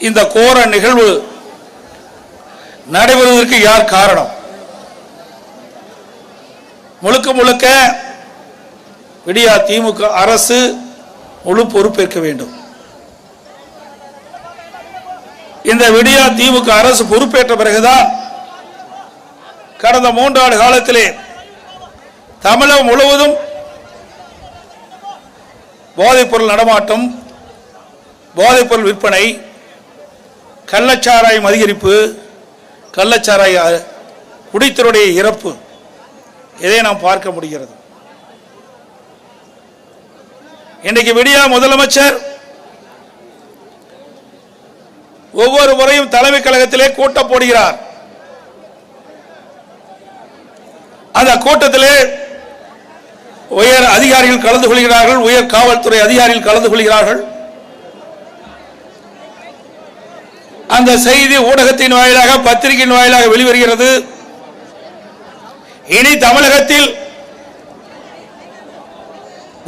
இந்த கோர நிகழ்வு நடைபெறுவதற்கு யார் காரணம்? முழுக்க முழுக்க விடியா திமுக அரசு முழு பொறுப்பேற்க வேண்டும். இந்த விடியா திமுக அரசு பொறுப்பேற்ற பிறகுதான் கடந்த மூன்றாண்டு காலத்திலே தமிழகம் முழுவதும் போதைப்பொருள் நடமாட்டம் போதைப்பொருள் விற்பனை கள்ளச்சாராயம் அதிகரிப்பு கள்ளச்சாராய குடித்தருடைய இறப்பு இதை நாம் பார்க்க முடிகிறது. இன்றைக்கு விடியா முதலமைச்சர் ஒவ்வொரு முறையும் தலைமை கழகத்திலே கூட்டம் போடுகிறார். அந்த கூட்டத்திலே உயர் அதிகாரிகள் கலந்து கொள்கிறார்கள் உயர் காவல்துறை அதிகாரிகள் கலந்து கொள்கிறார்கள். அந்த செய்தி ஊடகத்தின் வாயிலாக பத்திரிகையின் வாயிலாக வெளிவருகிறது. இனி தமிழகத்தில்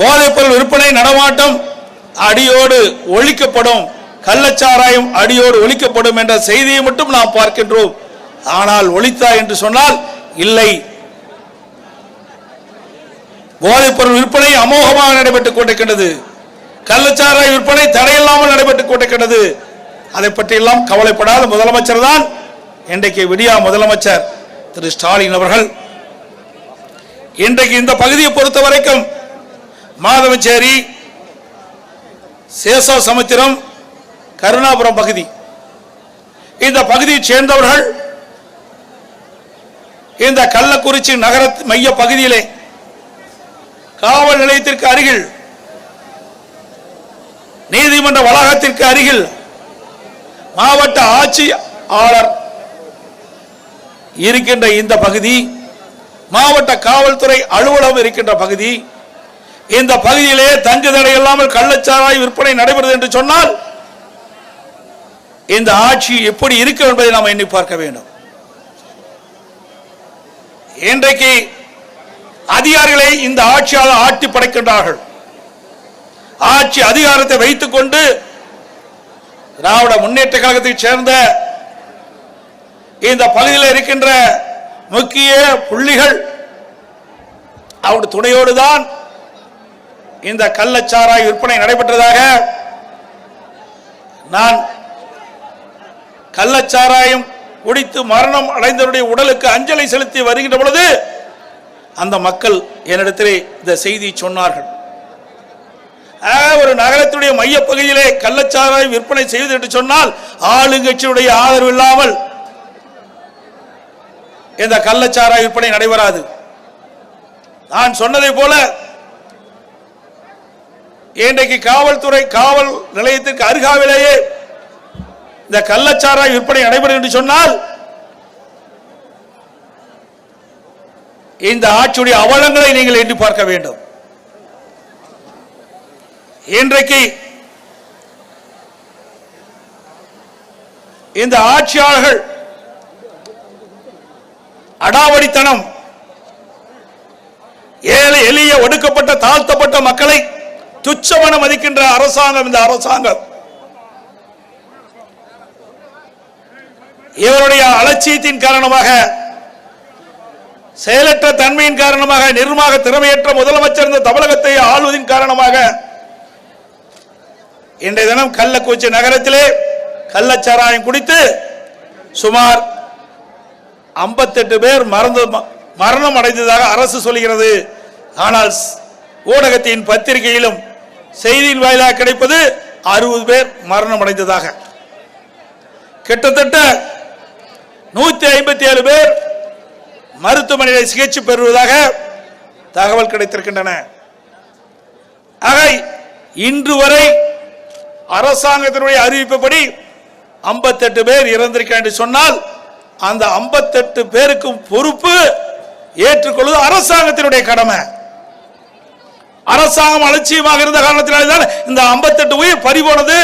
போதைப்பொருள் விற்பனை நடமாட்டம் அடியோடு ஒழிக்கப்படும் கள்ளச்சாராயம் அடியோடு ஒழிக்கப்படும் என்ற செய்தியை மட்டும் நாம் பார்க்கின்றோம். ஆனால் ஒழித்தா என்று சொன்னால் இல்லை. போதைப்பொருள் விற்பனை அமோகமாக நடைபெற்றுக் கொண்டிருக்கின்றது. கள்ளச்சாராய விற்பனை தடையில்லாமல் நடைபெற்றுக் கொண்டிருக்கின்றது. அதை பற்றியெல்லாம் கவலைப்படாத முதலமைச்சர் தான் இன்றைக்கு விடியா முதலமைச்சர் திரு ஸ்டாலின் அவர்கள். இன்றைக்கு இந்த பகுதியை பொறுத்த வரைக்கும் மாதவச்சேரி சேசா சமுத்திரம் கருணாபுரம் பகுதி. இந்த பகுதியைச் சேர்ந்தவர்கள் இந்த கள்ளக்குறிச்சி நகர மைய பகுதியிலே காவல் நிலையத்திற்கு அருகில் நீதிமன்ற வளாகத்திற்கு அருகில் மாவட்ட ஆட்சியாளர் இருக்கின்ற இந்த பகுதி மாவட்ட காவல்துறை அலுவலகம் இருக்கின்ற பகுதி இந்த பகுதியிலே தங்கு தடை இல்லாமல் கள்ளச்சாராய் விற்பனை நடைபெறுது என்று சொன்னால் இந்த ஆட்சி எப்படி இருக்கும் என்பதை நாம் எண்ணி பார்க்க வேண்டும். இன்றைக்கு அதிகாரிகளை இந்த ஆட்சியாளர் ஆட்டி படைக்கின்றார்கள். ஆட்சி அதிகாரத்தை வைத்துக் கொண்டு திராவிட முன்னேற்ற கழகத்தை சேர்ந்த இந்த பகுதியில் இருக்கின்ற முக்கிய புள்ளிகள் அவருடைய துணையோடு தான் இந்த கள்ளச்சாராய் விற்பனை நடைபெற்றதாக நான் கள்ளச்சாராயம் குடித்து மரணம் அடைந்தவருடைய உடலுக்கு அஞ்சலி செலுத்தி வருகின்ற பொழுது அந்த மக்கள் என்னிடத்திலே இந்த செய்தி சொன்னார்கள். ஒரு நகரத்துடைய மையப்பகுதியிலே கள்ளச்சாராயம் விற்பனை செய்வது என்று சொன்னால் ஆளுங்கட்சியுடைய ஆதரவு இல்லாமல் இந்த கள்ளச்சாராய விற்பனை நடைபெறாது. நான் சொன்னதை போல இன்றைக்கு காவல்துறை காவல் நிலையத்திற்கு அருகாவிலேயே இந்த கள்ளச்சாராய விற்பனை நடைபெறும் என்று சொன்னால் இந்த ஆட்சியுடைய அவலங்களை நீங்கள் எண்ணி பார்க்க வேண்டும். இன்றைக்கு இந்த ஆட்சியாளர்கள் அடாவடித்தனம் ஏழை எளிய ஒடுக்கப்பட்ட தாழ்த்தப்பட்ட மக்களை துச்சமன மதிக்கின்ற அரசாங்கம் இந்த அரசாங்கம். இவருடைய அலட்சியத்தின் காரணமாக செயலற்ற தன்மையின் காரணமாக நிர்வாக திறமையற்ற முதலமைச்சர் இந்த தமிழகத்தை ஆளுவதின் காரணமாக இன்றைய தினம் கள்ளக்குறிச்சி நகரத்திலே கள்ளச்சாராயம் குடித்து சுமார் 58 பேர் மறந்து மரணம் அடைந்ததாக அரசு சொல்கிறது ஆனால் ஊடகத்தின் பத்திரிகையிலும் செய்தியின் வாயிலாக கிடைப்பது அறுபது பேர் மரணம் அடைந்ததாக. கிட்டத்தட்ட நூத்தி ஐம்பத்தி ஏழு பேர் மருத்துவமனையில் சிகிச்சை பெறுவதாக தகவல் கிடைத்திருக்கின்றன. ஆக இன்று வரை அரசாங்கத்தினுடைய அறிவிப்புப்படி 58 பேர் இறந்திருக்க என்று சொன்னால் அந்த 58 பேருக்கும் பொறுப்பு ஏற்றுக்கொள்வது அரசாங்கத்தினுடைய கடமை. அரசாங்கம் அலட்சியமாக இருந்த காரணத்தினால்தான் இந்த 58 உயிர் பறிபோனது.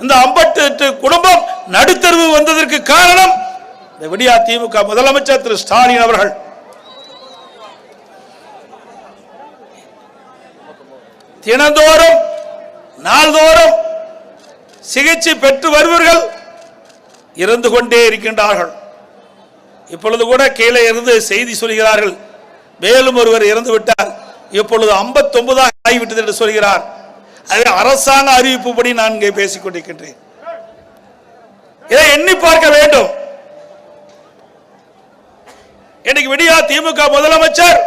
இந்த 58 குடும்பம் நடுத்தருவு வந்ததற்கு காரணம் இந்த விடியா திமுக முதலமைச்சர் திரு ஸ்டாலின் அவர்கள். தினந்தோறும் நாள்தோறும் சிகிச்சை பெற்று வருவர்கள் இறந்து கொண்டே இருக்கின்றார்கள். இப்பொழுது கூட கீழே இருந்து செய்தி சொல்கிறார்கள். மேலும் ஒருவர் இறந்து விட்டார். இப்பொழுது 59 ஆகிவிட்டது என்று சொல்கிறார். அது அரசாங்க அறிவிப்புப்படி நான் இங்கே பேசிக் கொண்டிருக்கின்றேன். இதை எண்ணி பார்க்க வேண்டும். இன்னைக்கு விடியா திமுக முதலமைச்சர்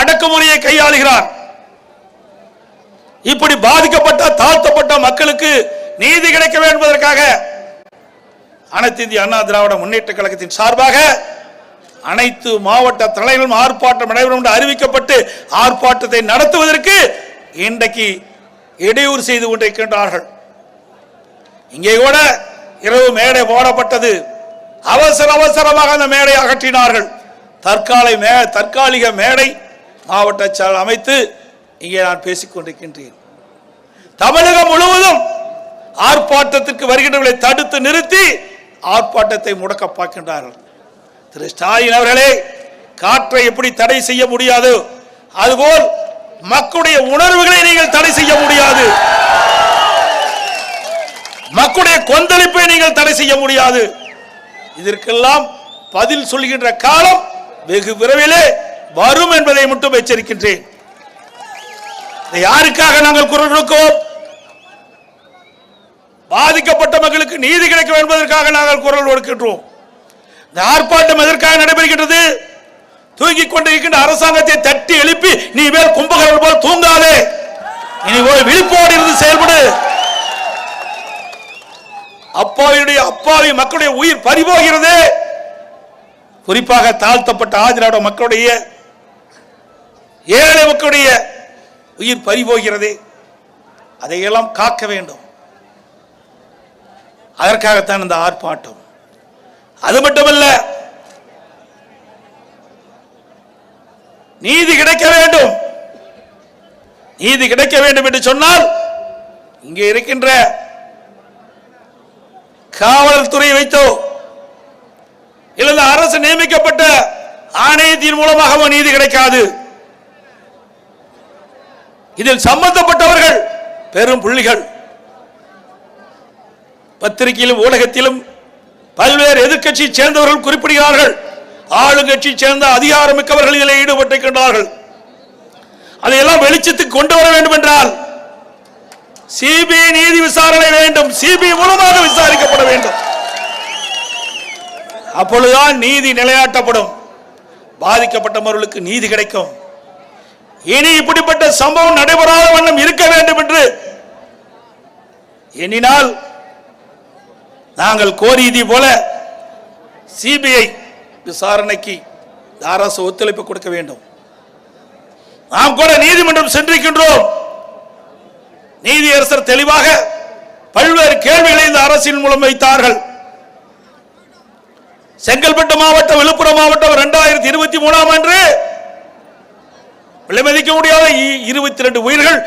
அடக்குமுறையை கையாளுகிறார். இப்படி பாதிக்கப்பட்ட தாழ்த்தப்பட்ட மக்களுக்கு நீதி கிடைக்க வேண்டும் என்பதற்காக அனைத்து இந்திய அண்ணா திராவிட முன்னேற்ற கழகத்தின் சார்பாக அனைத்து மாவட்ட தலைவர்களும் ஆர்ப்பாட்டம் நடைபெறும் என்று அறிவிக்கப்பட்டு ஆர்ப்பாட்டத்தை நடத்துவதற்கு இன்றைக்கு இடையூறு செய்து கொண்டிருக்கின்றார்கள். இங்கே கூட இரவு மேடை போடப்பட்டது. அவசர அவசரமாக அந்த மேடை அகற்றினார்கள். தற்காலிக மே தற்காலிக மேடை மாவட்ட அமைத்து இங்கே நான் பேசிக் கொண்டிருக்கின்றேன் தமிழகம் முழுவதும் ஆர்ப்பாட்டத்திற்கு வருகின்றவர்களை தடுத்து நிறுத்தி ஆர்ப்பாட்டத்தை முடக்க பார்க்கின்றார்கள். திரு ஸ்டாலின் அவர்களே காற்றை எப்படி தடை செய்ய முடியாது? அதுபோல் மக்களுடைய உணர்வுகளை நீங்கள் தடை செய்ய முடியாது. மக்களுடைய கொந்தளிப்பை நீங்கள் தடை செய்ய முடியாது. இதற்கெல்லாம் பதில் சொல்கின்ற காலம் வெகு விரைவிலே வரும் என்பதை மட்டும் எச்சரிக்கின்றேன். யாருக்காக நாங்கள் குரல் கொடுக்கிறோம்? பாதிக்கப்பட்ட மக்களுக்கு நீதி கிடைக்க வேண்டும் என்பதற்காக நாங்கள் குரல் கொடுக்கின்றோம். இந்த ஆர்ப்பாட்டம் எதற்காக நடைபெறுகின்றது? தூங்கிக் கொண்டிருக்கின்ற அரசாங்கத்தை தட்டி எழுப்பி நீ மேல் கும்பகர்கள் போல் தூங்காதே. இனி ஒரு விழிப்போடு இருந்து செயல்படு. அப்பாவியுடைய அப்பாவி மக்களுடைய உயிர் பறிபோகிறது. குறிப்பாக தாழ்த்தப்பட்ட ஆதிராட மக்களுடைய ஏழை மக்களுடைய உயிர் பறிபோகிறது. அதையெல்லாம் காக்க வேண்டும். அதற்காகத்தான் இந்த ஆர்ப்பாட்டம். அது மட்டுமல்ல நீதி கிடைக்க வேண்டும். நீதி கிடைக்க வேண்டும் என்று சொன்னால் இங்கே இருக்கின்ற காவல்துறை வைத்தோ இல்லது அரசு நியமிக்கப்பட்ட ஆணையத்தின் மூலமாகவோ நீதி கிடைக்காது. இதில் சம்பந்தப்பட்டவர்கள் பெரும் புள்ளிகள். பத்திரிகையிலும் ஊடகத்திலும் பல்வேறு எதிர்க்கட்சியை சேர்ந்தவர்கள் குறிப்பிடுகிறார்கள். ஆளுங்கட்சி சேர்ந்த அதிகாரமிக்கவர்கள் இதில் ஈடுபட்டிருக்கின்றார்கள். அதையெல்லாம் வெளிச்சத்துக்கு கொண்டு வர வேண்டும் என்றால் சிபிஐ நீதி விசாரணை வேண்டும். சிபிஐ மூலமாக விசாரிக்கப்பட வேண்டும். அப்பொழுதுதான் நீதி நிலையாட்டப்படும் பாதிக்கப்பட்டவர்களுக்கு நீதி கிடைக்கும். இனி இப்படிப்பட்ட சம்பவம் நடைபெறாத வண்ணம் இருக்க வேண்டும் என்று எண்ணினால் நாங்கள் கோரியதை போல சிபிஐ விசாரணைக்கு அரசு ஒத்துழைப்பு கொடுக்க வேண்டும். நாம் கூட நீதிமன்றம் சென்றிருக்கின்றோம். நீதியரசர் தெளிவாக பல்வேறு கேள்விகளை இந்த அரசின் மூலம் வைத்தார்கள். செங்கல்பட்டு மாவட்டம் விழுப்புரம் மாவட்டம் இரண்டாயிரத்தி இருபத்தி மூணாம் ஆண்டு விலைமதிக்க முடியாத இருபத்தி ரெண்டு உயிர்கள்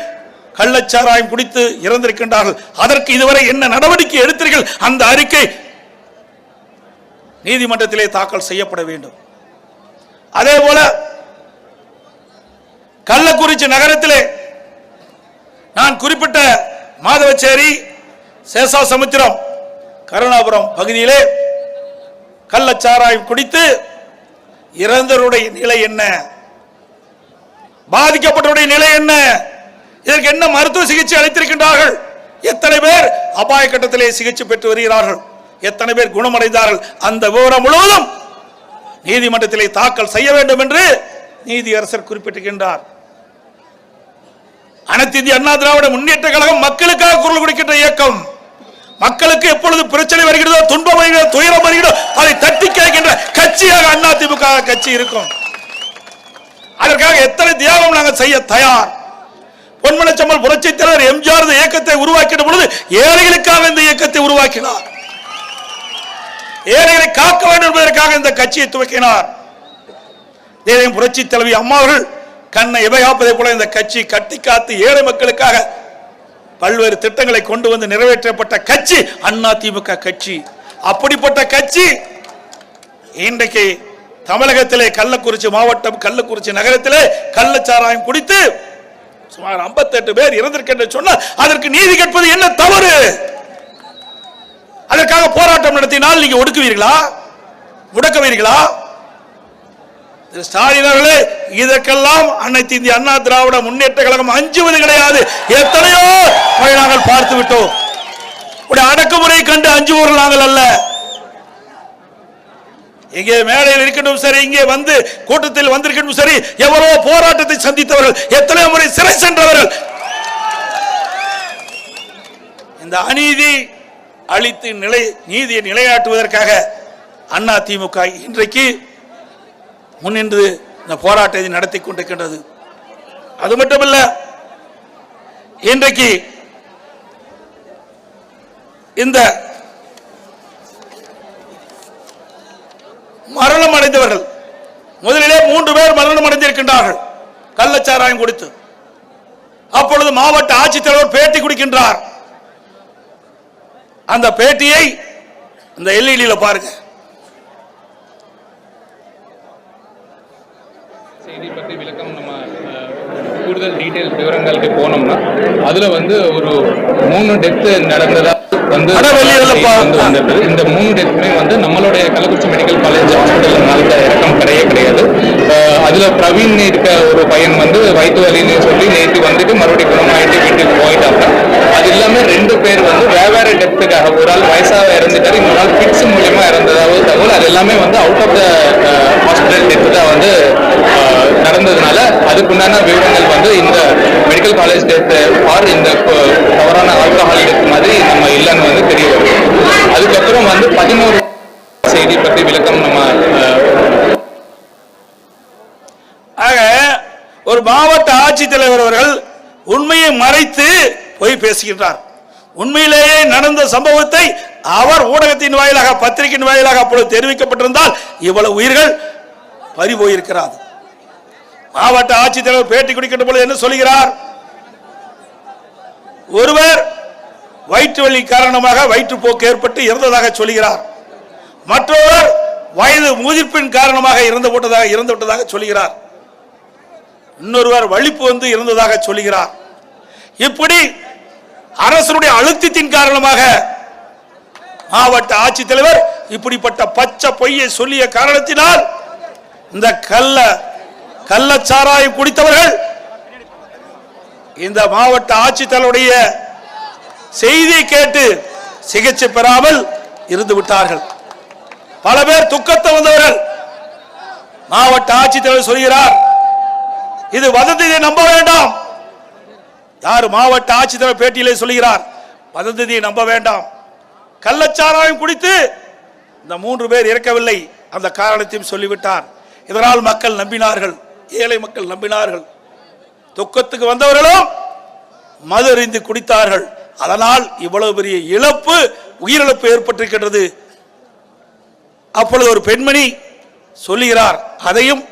கள்ளச்சாராயம் குடித்து இறந்திருக்கின்றார்கள். அதற்கு இதுவரை என்ன நடவடிக்கை எடுத்தீர்கள்? அந்த அறிக்கை நீதிமன்றத்திலே தாக்கல் செய்யப்பட வேண்டும். அதே போல கள்ளக்குறிச்சி நகரத்திலே நான் குறிப்பிட்ட மாதவச்சேரி சேஷாசமுத்திரம் கருணாபுரம் பகுதியிலே கள்ளச்சாராயம் குடித்து இறந்தவருடைய நிலை என்ன? பாதிக்கப்பட்டவருடைய நிலை என்ன? இதற்கு என்ன மருத்துவ சிகிச்சை அளித்திருக்கின்றார்கள்? எத்தனை பேர் அபாய கட்டத்திலே சிகிச்சை பெற்று வருகிறார்கள்? எத்தனை பேர் குணமடைந்தார்கள்? அந்த விவரம் முழுவதும் நீதிமன்றத்திலே தாக்கல் செய்ய வேண்டும் என்று நீதியரசர் குறிப்பிட்டிருக்கின்றார். அனைத்து இந்திய அண்ணா திராவிட முன்னேற்ற கழகம் மக்களுக்காக குரல் கொடுக்கின்ற இயக்கம். மக்களுக்கு எப்பொழுது பிரச்சனை வருகிறதோ துன்பம் வருகிறதோ துயரம் வருகிறதோ அதை தட்டி கேட்கின்ற கட்சியாக அண்ணா திமுக கட்சி இருக்கும். அதற்காக எத்தனை தியாகம் நாங்கள் செய்ய தயார். பொன்மனச்சம்மல் புரட்சி தலைவர் எம்ஜிஆர் இயக்கத்தை உருவாக்கின பொழுது ஏழைகளுக்காக இந்த இயக்கத்தை உருவாக்கினார். ஏழைகளை காக்க வேண்டும் என்பதற்காக இந்த கட்சியை துவக்கினார். தேவையும் புரட்சி தலைவி அம்மாவர்கள் கண்ணை இவையாப்பதை போல இந்த கட்சி கட்டி காத்து ஏழை மக்களுக்காக பல்வேறு திட்டங்களை கொண்டு வந்து நிறைவேற்றப்பட்ட கட்சி அண்ணா திமுக கட்சி. அப்படிப்பட்ட கட்சி இன்றைக்கு தமிழகத்திலே கள்ளக்குறிச்சி மாவட்டம் கள்ளக்குறிச்சி நகரத்திலே கள்ளச்சாராயம் குடித்து சுமார் 58 பேர் இறந்திருக்கின்ற சொன்னால் அதற்கு நீதி கேட்பது என்ன தவறு? அதற்காக போராட்டம் நடத்தினால் நீங்க ஒடுக்குவீர்களா? முடக்குவீர்களா ஸ்டாலின் அவர்களே இதற்கெல்லாம் அனைத்து இந்திய அண்ணா திராவிட முன்னேற்ற கழகம் அஞ்சுவது கிடையாது. எத்தனையோ நாங்கள் பார்த்து விட்டோம் அடக்குமுறை கண்டு அஞ்சுவோர் நாங்கள் அல்ல. இங்கே மேடையில் இருக்கட்டும் சரி இங்கே வந்து கூட்டத்தில் வந்திருக்கட்டும் சரி எவ்வளவு போராட்டத்தை சந்தித்தவர்கள் எத்தனையோ முறை சிறை சென்றவர்கள். இந்த அநீதி அழித்து நிலை நீதியை நிலையாட்டுவதற்காக அண்ணா திமுக இன்றைக்கு முன்னின்று இந்த போராட்டத்தை நடத்தி கொண்டிருக்கின்றது. அது மட்டுமல்ல இன்றைக்கு இந்த மரணம் அடைந்தவர்கள். முதலிலே மூன்று பேர் மரணம் அடைந்திருக்கின்றார்கள். கள்ளச்சாராயம் குடித்து. அப்பொழுது மாவட்ட ஆட்சித்தலைவர் பேட்டி குடிக்கின்றார். அந்த பேட்டியை இந்த எல்இடியில பாருங்க. செய்தி பற்றி விளக்கம் கூடுதல் டீட்டெயில் விவரங்களுக்கு போனோம்னா அதுல வந்து ஒரு மூணு டெத்து நடந்ததா வந்து அட வெளியிலப்பா. வந்து வந்திருக்கு இந்த மூணு டெத்துமே வந்து நம்மளுடைய கள்ளக்குறிச்சி மெடிக்கல் காலேஜ் ஹாஸ்பிட்டல் நடந்த இறக்கம் கிடையவே கிடையாது. அதுல பிரவீன் இருக்க ஒரு பையன் வந்து வயிற்று வலின்னு சொல்லி நேற்று வந்துட்டு மறுபடியும் குணமாயிட்டு வீட்டுக்கு போயிட்டாங்க. அது இல்லாம ரெண்டு பேர் வந்து வெவ்வேறு டெத்துக்காக ஒரு ஆள் வயசாக இறந்துட்டாரு இன்னொரு ஆள் பிட்ஸ் மூலியமா இறந்ததாவது தகவல். அது எல்லாமே வந்து out of the hospital death தான் வந்து நடந்ததுனால அதுக்குண்டான விவரங்கள் வந்து இந்த மெடிக்கல் காலேஜ் டெத்து ஆர் இந்த uh, தவறான ஆல்கஹால் டெத் மாதிரி நம்ம இல்லைன்னு வந்து தெரிய வருது. அதுக்கப்புறம் வந்து பதினோரு செய்தி பற்றி விளக்கம் நம்ம ஆக ஒரு மாவட்ட ஆட்சித்தலைவர் அவர்கள் உண்மையை மறைத்து போய் பேசுகின்றார். உண்மையிலேயே நடந்த சம்பவத்தை அவர் ஊடகத்தின் வாயிலாக பத்திரிகையின் வாயிலாக அப்பொழுது தெரிவிக்கப்பட்டிருந்தால் இவ்வளவு உயிர்கள் பறி போயிருக்கிறார் மாவட்ட ஆட்சித்தலைவர் பேட்டி கொடுக்கின்ற பொழுது என்ன சொல்கிறார் ஒருவர் வயிற்று வலி காரணமாக வயிற்றுப்போக்கு ஏற்பட்டு இறந்ததாக சொல்கிறார் மற்றொருவர் வயது முதிர்ப்பின் காரணமாக இறந்து போட்டதாக இறந்து விட்டதாக சொல்கிறார் இன்னொருவர் வலிப்பு வந்து இருந்ததாக சொல்கிறார் இப்படி அரசனுடைய அழுத்தத்தின் காரணமாக மாவட்ட ஆட்சித்தலைவர் இப்படிப்பட்ட பச்சை பொய்யை சொல்லிய காரணத்தினால் இந்த கல்லை கள்ளச்சாராயம் குடித்தவர்கள் இந்த மாவட்ட ஆட்சித்தலைவருடைய செய்தியை கேட்டு சிகிச்சை பெறாமல் இருந்து விட்டார்கள். பல பேர் துக்கத்தை வந்தவர்கள் மாவட்ட ஆட்சித்தலைவர் சொல்கிறார் இது வதந்தியை நம்ப வேண்டாம். யார் மாவட்ட ஆட்சித்தலைவர் பேட்டியிலே சொல்கிறார் வதந்தியை நம்ப வேண்டாம். கள்ளச்சாராயம் குடித்து இந்த மூன்று பேர் இறக்கவில்லை. அந்த காரணத்தையும் சொல்லிவிட்டார். இதனால் மக்கள் நம்பினார்கள். ஏழை மக்கள் நம்பினார்கள். துக்கத்துக்கு வந்தவர்களும் மது அறிந்து குடித்தார்கள். அதனால் இவ்வளவு பெரிய இழப்பு உயிரிழப்பு ஏற்பட்டிருக்கின்றது. அப்பொழுது ஒரு பெண்மணி சொல்லுகிறார் அதையும்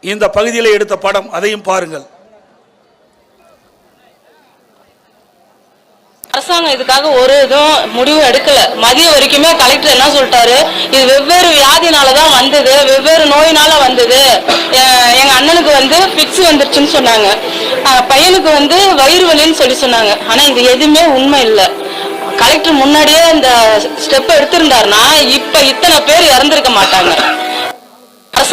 இந்த பகுதியில் எடுத்த படம் அதையும் பாருங்கள். அரசாங்கம் இதுக்காக ஒரு இதுவும் முடிவு எடுக்கல. மதியம் வரைக்குமே கலெக்டர் என்ன சொல்லிட்டாரு? இது வெவ்வேறு வியாதினால தான் வந்தது வெவ்வேறு நோயினால வந்தது. எங்க அண்ணனுக்கு வந்து பிக்ஸ் வந்துருச்சுன்னு சொன்னாங்க. பையனுக்கு வந்து வயிறு வலின்னு சொல்லி சொன்னாங்க. ஆனா இது எதுவுமே உண்மை இல்லை. கலெக்டர் முன்னாடியே இந்த ஸ்டெப் எடுத்திருந்தாருன்னா இப்ப இத்தனை பேர் இறந்திருக்க மாட்டாங்க.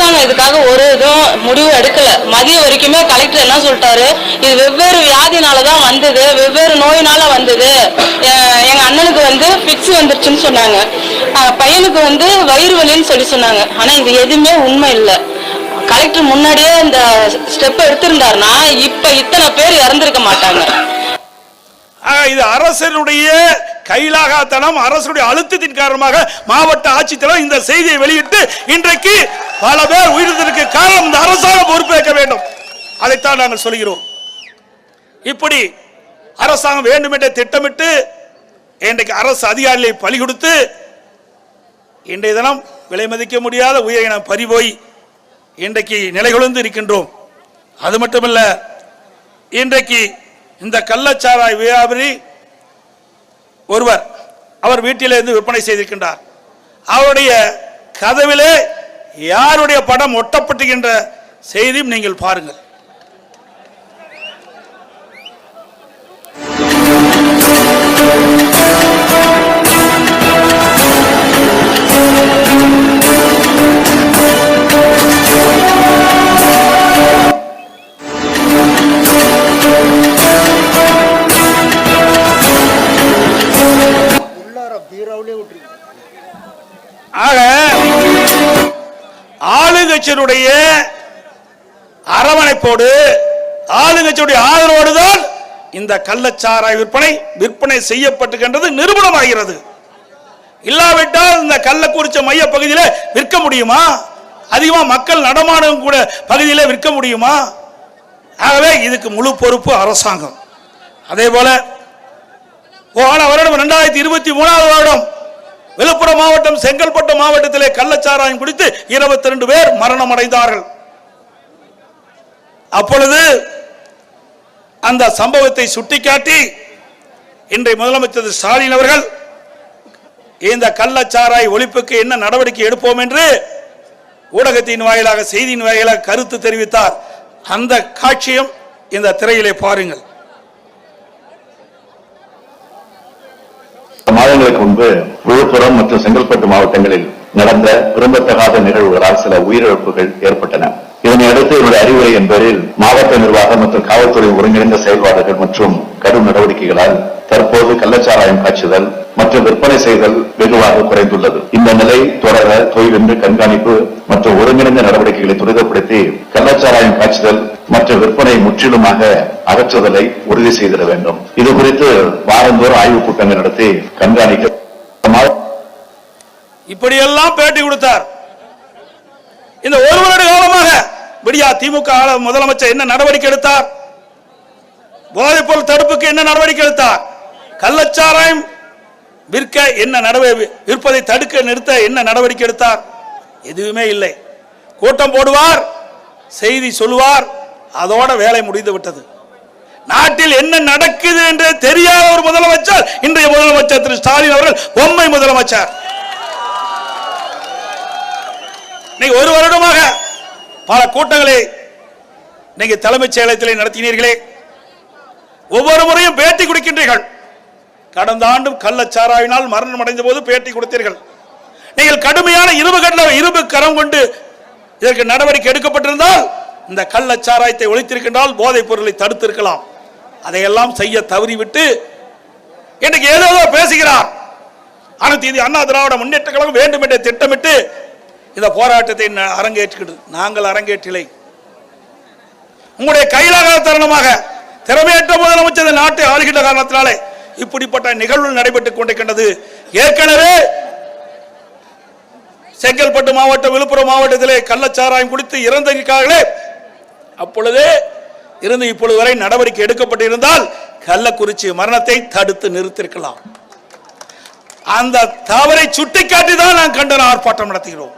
அரசாங்கம் இதுக்காக ஒரு இதுவும் முடிவு எடுக்கல. மதியம் வரைக்குமே கலெக்டர் என்ன சொல்லிட்டாரு? இது வெவ்வேறு வியாதினால தான் வந்தது. வெவ்வேறு நோயினால வந்தது. எங்க அண்ணனுக்கு வந்து பிக்ஸ் வந்துருச்சுன்னு சொன்னாங்க. பையனுக்கு வந்து வயிறு வலின்னு சொல்லி சொன்னாங்க. ஆனா இது எதுவுமே உண்மை இல்லை. கலெக்டர் முன்னாடியே இந்த ஸ்டெப் எடுத்திருந்தாருன்னா இப்ப இத்தனை பேர் இறந்திருக்க மாட்டாங்க. இது அரசனுடைய கைலாகாத்தனம் அரசனுடைய அழுத்தத்தின் காரணமாக மாவட்ட ஆட்சித்தலைவர் இந்த செய்தியை வெளியிட்டு இன்றைக்கு பல பேர் உயிரிழந்ததற்கு காரணம் இந்த அரசாங்கம் பொறுப்பேற்க வேண்டும். அதைத்தான் நாங்கள் சொல்கிறோம். இப்படி அரசாங்கம் வேண்டுமென்றே திட்டமிட்டு இன்றைக்கு அரசு அதிகாரிகளை பலி கொடுத்து இன்றைய தினம் விலை மதிக்க முடியாத உயிரினம் பறிபோய் இன்றைக்கு நிலைகுலந்து இருக்கின்றோம். அது மட்டுமல்ல இன்றைக்கு இந்த கள்ளச்சாராய் வியாபாரி ஒருவர் அவர் வீட்டிலிருந்து விற்பனை செய்திருக்கின்றார். அவருடைய கதவிலே யாருடைய படம் ஒட்டப்பட்டுகின்ற செய்தியும் நீங்கள் பாருங்கள். அரவணைப்போடு ஆளுங்கட்சியுடைய ஆதரவோடு தான் இந்த கள்ளச்சாராய விற்பனை விற்பனை செய்யப்பட்டுகின்றது நிரூபணமாகிறது இல்லாவிட்டால் இந்த கள்ளக்குறிச்ச மைய பகுதியில் விற்க முடியுமா? அதிகமாக மக்கள் நடமாடும் கூட பகுதியில் விற்க முடியுமா? ஆகவே இதுக்கு முழு பொறுப்பு அரசாங்கம். அதே போல போன வருடம் ரெண்டாயிரத்தி இருபத்தி மூணாவது வருடம் விழுப்புரம் மாவட்டம் செங்கல்பட்டு மாவட்டத்திலே கள்ளச்சாராயம் குடித்து இருபத்தி ரெண்டு பேர் மரணம் அடைந்தார்கள் அப்பொழுது அந்த சம்பவத்தை சுட்டிக்காட்டி இன்றைய முதலமைச்சர் ஸ்டாலின் அவர்கள் இந்த கள்ளச்சாராய் ஒழிப்புக்கு என்ன நடவடிக்கை எடுப்போம் என்று ஊடகத்தின் வாயிலாக செய்தியின் வாயிலாக கருத்து தெரிவித்தார். அந்த காட்சியும் இந்த திரையிலே பாருங்கள். மாதங்களுக்கு முன்பு விழுப்புரம் மற்றும் செங்கல்பட்டு மாவட்டங்களில் நடந்த விரும்பத்தகாத நிகழ்வுகளால் சில உயிரிழப்புகள் ஏற்பட்டன. இதனையடுத்து என்னுடைய அறிவுரை என்பதில் மாவட்ட நிர்வாகம் மற்றும் காவல்துறை ஒருங்கிணைந்த செயல்பாடுகள் மற்றும் கடும் நடவடிக்கைகளால் தற்போது கள்ளச்சாராயம் காய்ச்சுதல் மற்றும் விற்பனை செய்தல் வெகுவாக குறைந்துள்ளது. இந்த நிலை தொடர தொய்வென்று கண்காணிப்பு மற்றும் ஒருங்கிணைந்த நடவடிக்கைகளை துரிதப்படுத்தி கள்ளச்சாராயம் காய்ச்சுதல் மற்ற விற்பனை முற்றிலுமாக அகற்றுதலை உறுதி செய்திட வேண்டும். இது குறித்து வாரந்தோறும் ஆய்வுக் கூட்டங்கள் நடத்தி கண்காணிக்க இப்படியெல்லாம் பேட்டி கொடுத்தார். இந்த ஒரு வருட காலமாக விடியா திமுக முதலமைச்சர் என்ன நடவடிக்கை எடுத்தார்? போதைப்பொருள் தடுப்புக்கு என்ன நடவடிக்கை எடுத்தார்? கள்ளச்சாராயம் விற்க என்ன நடவடிக்கை விற்பதை தடுக்க நிறுத்த என்ன நடவடிக்கை எடுத்தார்? எதுவுமே இல்லை. கூட்டம் போடுவார் செய்தி சொல்லுவார் அதோட வேலை முடிந்து விட்டது. நாட்டில் என்ன நடக்குது என்று தெரியாத ஒரு முதலமைச்சர் இன்றைய முதலமைச்சர் திரு ஸ்டாலின் அவர்கள் பொம்மை முதலமைச்சர். நீங்க ஒரு வருடமாக பல கூட்டங்களை நீங்க தலைமைச் செயலகத்தில் நடத்தினீர்களே. ஒவ்வொரு முறையும் பேட்டி கொடுக்கின்றீர்கள். கடந்த ஆண்டும் கள்ளச்சாராயினால் மரணம் அடைந்த போது பேட்டி கொடுத்தீர்கள். நீங்கள் கடுமையான இரும்பு கண்ட இரும்பு கரம் கொண்டு இதற்கு நடவடிக்கை எடுக்கப்பட்டிருந்தால் இந்த கள்ளச்சாராயத்தை ஒழித்திருக்கின்றால் போதைப் பொருளை தடுத்திருக்கலாம். அதையெல்லாம் செய்ய தவறிவிட்டு இன்னைக்கு ஏதோ பேசுகிறார். அனைத்து அண்ணா திராவிட முன்னேற்ற கழகம் வேண்டும் என்று திட்டமிட்டு இந்த போராட்டத்தை ந- நாங்கள் அரங்கேற்றிலை உங்களுடைய கையிலாக தருணமாக திறமையற்ற முதலமைச்சர் நாட்டை ஆளுகின்ற காரணத்தினாலே இப்படிப்பட்ட நிகழ்வு நடைபெற்றுக் கொண்டிருக்கின்றது. ஏற்கனவே செங்கல்பட்டு மாவட்டம் விழுப்புரம் மாவட்டத்திலே கள்ளச்சாராயம் குடித்து இறந்திருக்கிறார்களே. அப்பொழுதே இருந்து இப்பொழுது வரை நடவடிக்கை எடுக்கப்பட்டிருந்தால் கள்ளக்குறிச்சி மரணத்தை தடுத்து நிறுத்திருக்கலாம் அந்த தவறை சுட்டிக்காட்டி தான் நாம் கண்டன ஆர்ப்பாட்டம் நடத்துகிறோம்.